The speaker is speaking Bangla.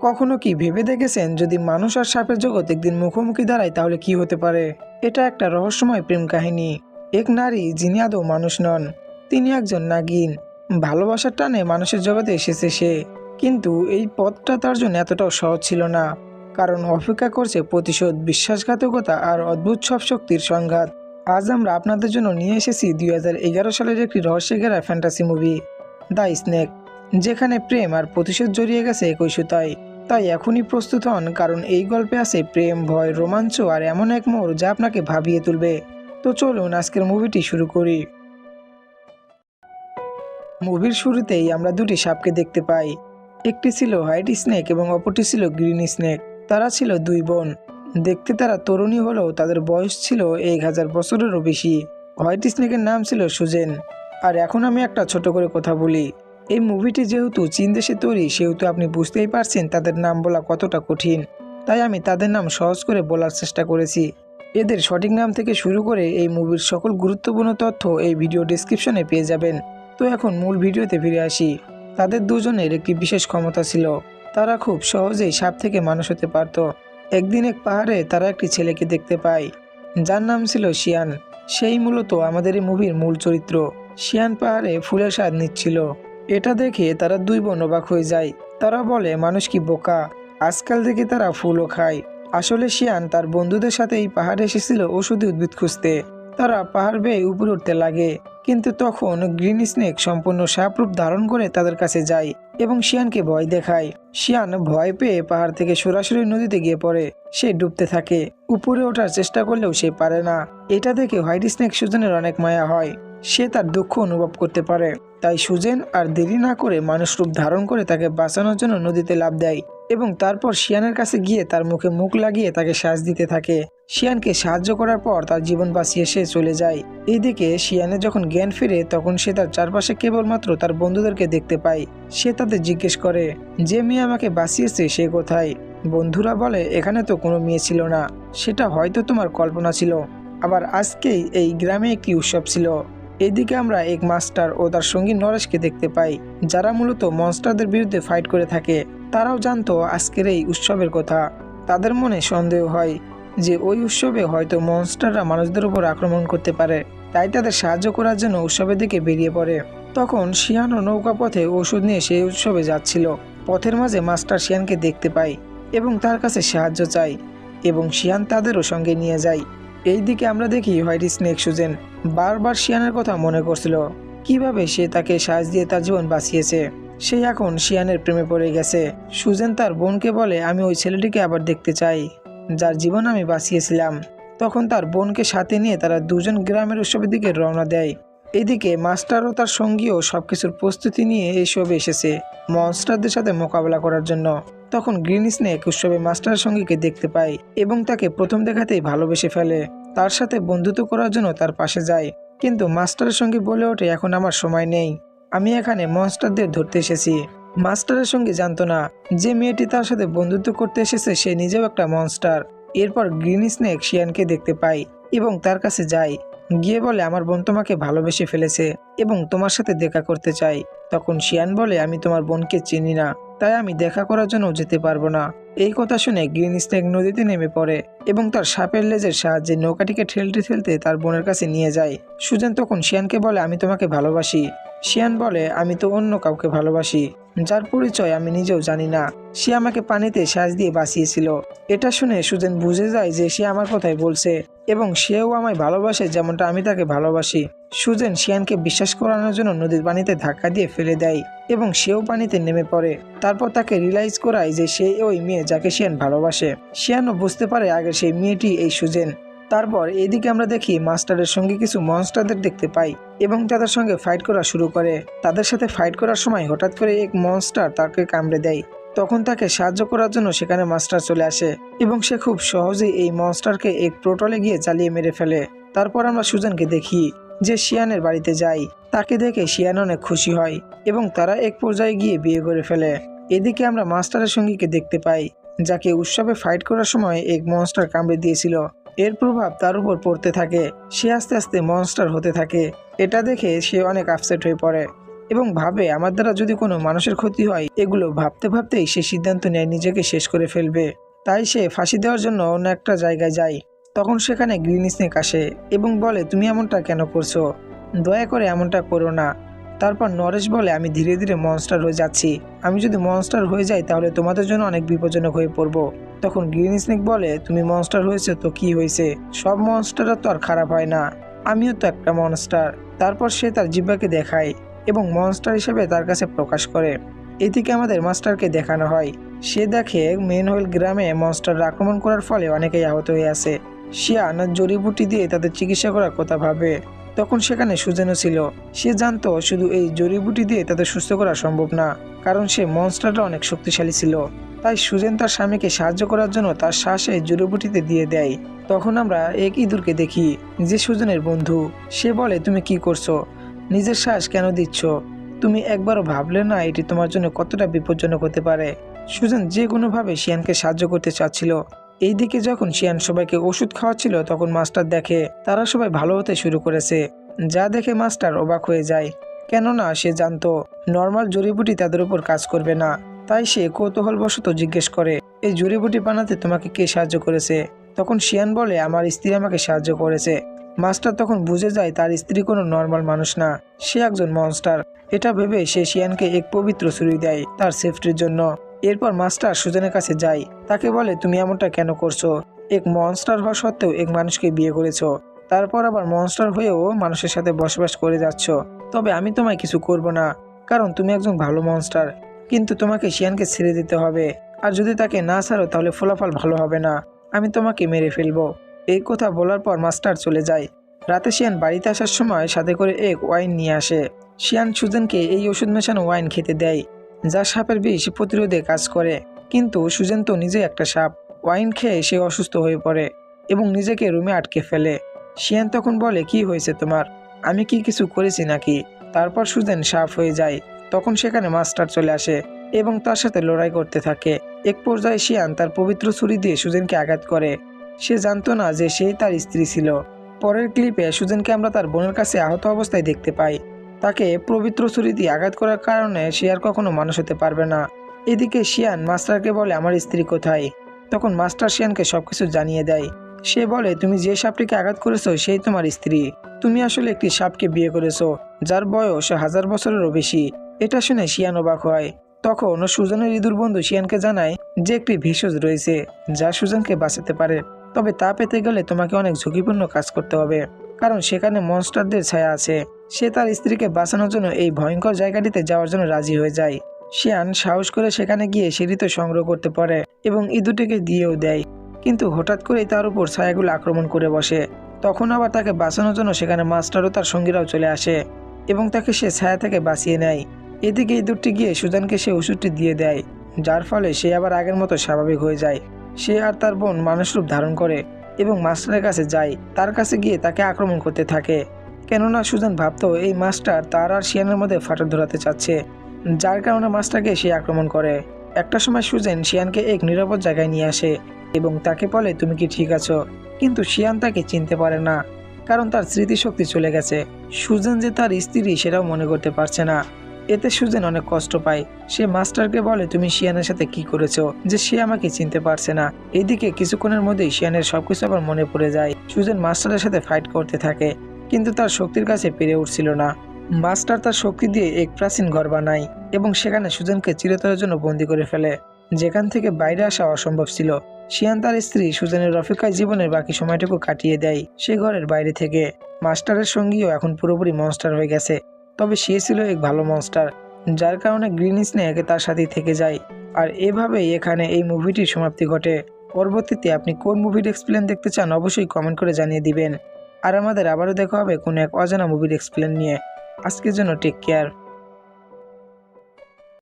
কখনো কি ভেবে দেখেছেন যদি মানুষ আর সাপের জগৎ একদিন মুখোমুখি দাঁড়ায়, তাহলে কি হতে পারে? এটা একটা রহস্যময় প্রেম কাহিনী। এক নারী, যিনি আদৌ মানুষ নন, তিনি একজন নাগিন। ভালোবাসার টানে মানুষের জগতে এসেছে সে। কিন্তু এই পথটা তার জন্য এতটাও সহজ ছিল না। কারণ অপেক্ষা করছে প্রতিশোধ, বিশ্বাসঘাতকতা আর অদ্ভুত সব শক্তির সংঘাত। আজ আমরা আপনাদের জন্য নিয়ে এসেছি দুই হাজার এগারো সালের একটি রহস্য ঘেরা ফ্যান্টাসি মুভি দ্য স্নেক যেখানে প্রেম আর প্রতিশোধ জড়িয়ে গেছে একই সুতায়। তাই এখনই প্রস্তুত হন, কারণ এই গল্পে আছে প্রেম, ভয়, রোমাঞ্চ আর এমন এক মোড় যা আপনাকে ভাবিয়ে তুলবে। তো চলুন আজকের মুভিটি শুরু করি। মুভির শুরুতেই আমরা দুটি সাপকে দেখতে পাই। একটি ছিল হোয়াইট স্নেক এবং অপরটি ছিল গ্রিন স্নেক। তারা ছিল দুই বোন। দেখতে তারা তরুণী হলেও তাদের বয়স ছিল এক হাজার বছরেরও বেশি। হোয়াইট স্নেকের নাম ছিল সুজেন। আর এখন আমি একটা ছোট করে কথা বলি। এই মুভিটি যেহেতু চীন দেশে তৈরি, সেহেতু আপনি বুঝতেই পারছেন তাদের নাম বলা কতটা কঠিন। তাই আমি তাদের নাম সহজ করে বলার চেষ্টা করেছি। এদের সঠিক নাম থেকে শুরু করে এই মুভির সকল গুরুত্বপূর্ণ তথ্য এই ভিডিও ডিসক্রিপশনে পেয়ে যাবেন। তো এখন মূল ভিডিওতে ফিরে আসি। তাদের দুজনের একটি বিশেষ ক্ষমতা ছিল। তারা খুব সহজেই সাপ থেকে মানুষ হতে পারত। একদিন এক পাহাড়ে তারা একটি ছেলেকে দেখতে পায়। যার নাম ছিল শিয়ান। সেই মূলত আমাদের এই মুভির মূল চরিত্র। শিয়ান পাহাড়ে ফুলের স্বাদ নিচ্ছিল। এটা দেখে তারা দুই বোন অবাক হয়ে যায়। তারা বলে, মানুষ কি বোকা? আজকাল দেখে তারা ফুলও খায়। আসলে শিয়ান তার বন্ধুদের সাথে এই পাহাড়ে এসেছিল ওষুধি উদ্ভিদ খুঁজতে। তারা পাহাড় বেয়ে উপরে উঠতে লাগে। কিন্তু তখন গ্রিন স্নেক সম্পূর্ণ সাপরূপ ধারণ করে তাদের কাছে যায় এবং শিয়ানকে ভয় দেখায়। শিয়ান ভয় পেয়ে পাহাড় থেকে সরাসরি নদীতে গিয়ে পড়ে। সে ডুবতে থাকে। উপরে ওঠার চেষ্টা করলেও সে পারে না। এটা দেখে হোয়াইট স্নেক সুজনের অনেক মায়া হয়। সে তার দুঃখ অনুভব করতে পারে। তাই সুজেন আর দেরি না করে মানুষ রূপ ধারণ করে তাকে বাঁচানোর জন্য নদীতে লাভ দেয় এবং তারপর শিয়ানের কাছে গিয়ে তার মুখে মুখ লাগিয়ে তাকে শ্বাস দিতে থাকে। শিয়ানকে সাহায্য করার পর তার জীবন বাঁচিয়ে সে চলে যায়। এইদিকে শিয়ানের যখন জ্ঞান ফিরে, তখন সে তার চারপাশে কেবলমাত্র তার বন্ধুদেরকে দেখতে পায়। সে তাদের জিজ্ঞেস করে, যে মেয়ে আমাকে বাঁচিয়েছে সে কোথায়? বন্ধুরা বলে, এখানে তো কোনো মেয়ে ছিল না। সেটা হয়তো তোমার কল্পনা ছিল। আবার আজকেই এই গ্রামে একটি উৎসব ছিল। এইদিকে আমরা এক মাস্টার ও তার সঙ্গী নরেশকে দেখতে পাই, যারা মূলত মনস্টারদের বিরুদ্ধে ফাইট করে থাকে। তারাও জানতো আজকের এই উৎসবের কথা। তাদের মনে সন্দেহ হয় যে ওই উৎসবে হয়তো মনস্টাররা মানুষদের উপর আক্রমণ করতে পারে, তাই তাদের সাহায্য করার জন্য উৎসবের দিকে বেরিয়ে পড়ে। তখন শিয়ান ও নৌকা পথে ওষুধ নিয়ে সেই উৎসবে যাচ্ছিল। পথের মাঝে মাস্টার শিয়ানকে দেখতে পায় এবং তার কাছে সাহায্য চাই এবং শিয়ান তাদেরও সঙ্গে নিয়ে যায়। এই দিকে আমরা দেখি হোয়াইট স্নেক সুজেন বারবার শিয়ানের কথা মনে করছিল। কীভাবে সে তাকে সাহায্য দিয়ে তার জীবন বাঁচিয়েছে? সে এখন শিয়ানের প্রেমে পড়ে গেছে। সুজেন তার বোনকে বলে, আমি ওই ছেলেটিকে আবার দেখতে চাই, যার জীবন আমি বাঁচিয়েছিলাম। তখন তার বোনকে সাথে নিয়ে তারা দুজন গ্রামের উৎসবের দিকে রওনা দেয়। এদিকে মাস্টার ও তার সঙ্গীও সবকিছুর প্রস্তুতি নিয়ে এসবে এসেছে, মনস্টারদের সাথে মোকাবেলা করার জন্য। তখন গ্রিন স্নেক উৎসবে মাস্টারের সঙ্গীকে দেখতে পায় এবং তাকে প্রথম দেখাতেই ভালোবেসে ফেলে। তার সাথে বন্ধুত্ব করার জন্য তার পাশে যায়। কিন্তু মাস্টারের সঙ্গে বলে ওঠে, এখন আমার সময় নেই। আমি এখানে মনস্টারদের ধরতে এসেছি। মাস্টারের সঙ্গে জানতো না, যে মেয়েটি তার সাথে বন্ধুত্ব করতে এসেছে, সে নিজেও একটা মনস্টার। এরপর গ্রিন স্নেক শিয়ানকে দেখতে পায় এবং তার কাছে যায়। গিয়ে বলে, আমার বোন তোমাকে ভালোবেসে ফেলেছে এবং তোমার সাথে দেখা করতে চাই। তখন শিয়ান বলে, আমি তোমার বোনকে চিনি না। তাই আমি দেখা করার জন্য যেতে পারব না। এই কথা শুনে গ্রিন স্নেক নদীতে নেমে পড়ে এবং তার সাপের লেজের সাহায্যে নৌকাটিকে ঠেলতে ঠেলতে তার বোনের কাছে নিয়ে যায়। সুজেন তখন শিয়ানকে বলে, আমি তোমাকে ভালোবাসি। শিয়ান বলে, আমি তো অন্য কাউকে ভালোবাসি। যার পরিচয় আমি নিজেও জানি না। সে আমাকে পানিতে শ্বাস দিয়ে বাঁচিয়েছিল। এটা শুনে সুজেন বুঝে যায় যে সে আমার কথাই বলছে। এবং সেও আমায় ভালোবাসে যেমনটা আমি তাকে ভালোবাসি। সুজেন শিয়ানকে বিশ্বাস করানোর জন্য নদীর পানিতে ধাক্কা দিয়ে ফেলে দেয় এবং সেও পানিতে নেমে পড়ে। তারপর তাকে রিলাইজ করায় যে সে ওই মেয়ে যাকে শিয়ান ভালোবাসে। শিয়ানও বুঝতে পারে আগে সেই মেয়েটি এই সুজেন। তারপর এদিকে আমরা দেখি মাস্টারের সঙ্গে কিছু মনস্টারদের দেখতে পাই এবং তাদের সঙ্গে ফাইট করা শুরু করে। তাদের সাথে ফাইট করার সময় হঠাৎ করে এক মনস্টার তাকে কামড়ে দেয়। তখন তাকে সাহায্য করার জন্য সেখানে মাস্টার চলে আসে এবং সে খুব সহজেই এই মনস্টারকে এক প্রোটলে গিয়ে চালিয়ে মেরে ফেলে। তারপর আমরা সুজানকে দেখি যে শিয়ানের বাড়িতে যাই তাকে দেখে শিয়ান অনেক খুশি হয় এবং তারা এক পর্যায়ে গিয়ে বিয়ে করে ফেলে। এদিকে আমরা মাস্টারের সঙ্গীকে দেখতে পাই, যাকে উৎসবে ফাইট করার সময় এক মনস্টার কামড়ে দিয়েছিল। এর প্রভাব তার উপর পড়তে থাকে। সে আস্তে আস্তে মনস্টার হতে থাকে। এটা দেখে সে অনেক আপসেট হয়ে পড়ে। এবং ভাবে আমার দ্বারা যদি কোনো মানুষের ক্ষতি হয়, এগুলো ভাবতে ভাবতেই সে সিদ্ধান্ত নেয়, নিজেকে শেষ করে ফেলবে। তাই সে ফাঁসি দেওয়ার জন্য অন্য একটা জায়গায় যায়। তখন সেখানে গ্রিন স্নেক আসে এবং বলে, তুমি এমনটা কেন করছ? দয়া করে এমনটা করো না। তারপর নরেশ বলে, আমি ধীরে ধীরে মনস্টার হয়ে যাচ্ছি। আমি যদি মনস্টার হয়ে যাই, তাহলে তোমাদের জন্য অনেক বিপজ্জনক হয়ে পড়ব। তখন গ্রিন স্নেক বলে, তুমি মনস্টার হয়েছে তো কি হয়েছে? সব মনস্টাররা তো আর খারাপ হয় না। আমিও তো একটা মনস্টার তারপর সে তার জিব্বাকে দেখায়। এবং মনস্টার হিসেবে তার কাছে প্রকাশ করে। এদিকে আমাদের মাস্টারকে দেখানো হয়। সে দেখে মেনহোয়েল গ্রামে মনস্টার আক্রমণ করার ফলে অনেকেই আহত হয়ে আছে। শিয়ান জড়িবুটি দিয়ে তাদের চিকিৎসা করার কথা ভাবে। তখন সেখানে সুজেনও ছিল। সে জানতো শুধু এই জড়িবুটি দিয়ে তাদের সুস্থ করা সম্ভব না, কারণ সে মনস্টারটা অনেক শক্তিশালী ছিল। তাই সুজেন তার স্বামীকে সাহায্য করার জন্য তার শ্বাসে জড়িবুটিতে দিয়ে দেয়। তখন আমরা এক ইঁদুরকে দেখি? যে সুজনের বন্ধু। সে বলে, তুমি কি করছ? নিজের শ্বাস কেন দিচ্ছ? তুমি একবারও ভাবলে না এটি তোমার জন্য কতটা বিপজ্জনক হতে পারে? সুজন যে কোনোভাবে শিয়ানকে সাহায্য করতে চাচ্ছিল। এইদিকে যখন শিয়ান সবাইকে ওষুধ খাওয়াচ্ছিল, তখন মাস্টার দেখে তারা সবাই ভালো হতে শুরু করেছে। যা দেখে মাস্টার অবাক হয়ে যায়। কেননা সে জানতো, নর্মাল জড়িবুটি তাদের উপর কাজ করবে না। তাই সে কৌতূহলবশত জিজ্ঞেস করে, এই জড়িবুটি বানাতে তোমাকে কে সাহায্য করেছে? তখন শিয়ান বলে, আমার স্ত্রী আমাকে সাহায্য করেছে। মাস্টার তখন বুঝে যায় তার স্ত্রী কোনো নর্মাল মানুষ না। সে একজন মনস্টার এটা ভেবে সে শিয়ানকে এক পবিত্র ছুরি দেয় তার সেফটির জন্য। এরপর মাস্টার সুজনের কাছে যায়। তাকে বলে, তুমি এমনটা কেন করছ? এক মনস্টার হওয়া সত্ত্বেও এক মানুষকে বিয়ে করেছ। তারপর আবার মনস্টার হয়েও মানুষের সাথে বসবাস করে যাচ্ছ। তবে আমি তোমায় কিছু করব না, কারণ তুমি একজন ভালো মনস্টার কিন্তু তোমাকে শিয়ানকে ছেড়ে দিতে হবে। আর যদি তাকে না ছাড়ো, তাহলে ফলাফল ভালো হবে না। আমি তোমাকে মেরে ফেলব। এই কথা বলার পর মাস্টার চলে যায়। রাতে শিয়ান বাড়িতে আসার সময় সাথে করে এক ওয়াইন নিয়ে আসে। শিয়ান সুজনকে এই ওষুধ মেশানো ওয়াইন খেতে দেয়, যা সাপের বিষ প্রতিরোধে কাজ করে। কিন্তু সুজেন তো নিজে একটা সাপ, ওয়াইন খেয়ে সে অসুস্থ হয়ে পড়ে এবং নিজেকে রুমে আটকে ফেলে। শিয়ান তখন বলে, কি হয়েছে তোমার? আমি কি কিছু করেছি নাকি? তারপর সুজেন সাফ হয়ে যায়। তখন সেখানে মাস্টার চলে আসে এবং তার সাথে লড়াই করতে থাকে। এক পর্যায়ে শিয়ান তার পবিত্র ছুরি দিয়ে সুজেনকে আঘাত করে। সে জানতো না যে সেই তার স্ত্রী ছিল। পরের ক্লিপে সুজেনকে আমরা তার বোনের কাছে আহত অবস্থায় দেখতে পাই। তাকে পবিত্র ছুরি আঘাত করার কারণে সে আর কখনো মানুষ হতে পারবে না। এদিকে শিয়ান, মাস্টারকে বলে আমার স্ত্রী কোথায়? তখন মাস্টার শিয়ানকে সবকিছু জানিয়ে দেয়। সে বলে, তুমি যে সাপটিকে আঘাত করেছ, সেই তোমার স্ত্রী। তুমি আসলে একটি সাপকে বিয়ে করেছ, যার বয়স হাজার বছরেরও বেশি। এটা শুনে শিয়ান অবাক হয়। তখন সুজনের ইঁদুর বন্ধু শিয়ানকে জানায় যে একটি ভেষজ রয়েছে, যা সুজনকে বাঁচাতে পারে। তবে তা পেতে গেলে তোমাকে অনেক ঝুঁকিপূর্ণ কাজ করতে হবে। কারণ সেখানে মনস্টারদের ছায়া আছে। সে তার স্ত্রীকে বাঁচানোর জন্য এই ভয়ঙ্কর জায়গাটিতে যাওয়ার জন্য রাজি হয়ে যায়। শিয়ান সাহস করে সেখানে গিয়ে সিঁড়িতে সংগ্রহ করতে পারে এবং ইঁদুরটিকে দিয়েও দেয়। কিন্তু হঠাৎ করেই তার উপর ছায়াগুলো আক্রমণ করে বসে। তখন আবার তাকে বাঁচানোর জন্য সেখানে মাস্টার ও তার সঙ্গীরাও চলে আসে এবং তাকে সে ছায়া থেকে বাঁচিয়ে নেয়। এদিকে ইঁদুরটি গিয়ে সুজানকে সে ওষুধটি দিয়ে দেয়, যার ফলে সে আবার আগের মতো স্বাভাবিক হয়ে যায়। সে আর তার বোন মানুষ রূপ ধারণ করে এবং মাস্টারের কাছে যায়, তার কাছে গিয়ে তাকে আক্রমণ করতে থাকে। কেননা সুজান ভাবতো এই মাস্টার তার আর শিয়ানের মধ্যে ফাটল ধরাতে চাচ্ছে, যার কারণে মাস্টারকে সে আক্রমণ করে। একটা সময় সুজেন শিয়ানকে এক নিরাপদ জায়গায় নিয়ে আসে এবং তাকে বলে, তুমি কি ঠিক আছো? কিন্তু শিয়ান তাকে চিনতে পারে না, কারণ তার স্মৃতিশক্তি চলে গেছে। সুজেন যে তার স্ত্রী সেটাও মনে করতে পারছে না। এতে সুজেন অনেক কষ্ট পায়। সে মাস্টারকে বলে, তুমি শিয়ানের সাথে কি করেছ যে সে আমাকে চিনতে পারছে না? এদিকে কিছুক্ষণের মধ্যেই শিয়ানের সবকিছু আবার মনে পড়ে যায়। সুজেন মাস্টারের সাথে ফাইট করতে থাকে, কিন্তু তার শক্তির কাছে পেরে উঠছিল না। মাস্টার তার শক্তি দিয়ে এক প্রাচীন ঘর বানায় এবং সেখানে সুজনকে চিরতরের জন্য বন্দি করে ফেলে। যেখান থেকে বাইরে আসা অসম্ভব ছিল। শিয়ান তার স্ত্রী সুজনের রফিকায় জীবনের বাকি সময়টুকু কাটিয়ে দেয়। সে ঘরের বাইরে থেকে। মাস্টারের সঙ্গীও এখন পুরোপুরি মনস্টার হয়ে গেছে। তবে সে ছিল এক ভালো মনস্টার যার কারণে গ্রিন স্নেক তার সাথেই থেকে যায়। আর এভাবেই এখানে এই মুভিটির সমাপ্তি ঘটে। পরবর্তীতে আপনি কোন মুভির এক্সপ্লেন দেখতে চান অবশ্যই কমেন্ট করে জানিয়ে দিবেন। আর আমাদের আবারও দেখা হবে কোনো এক অজানা মুভির এক্সপ্লেন নিয়ে। আজকের জন্য টেক কেয়ার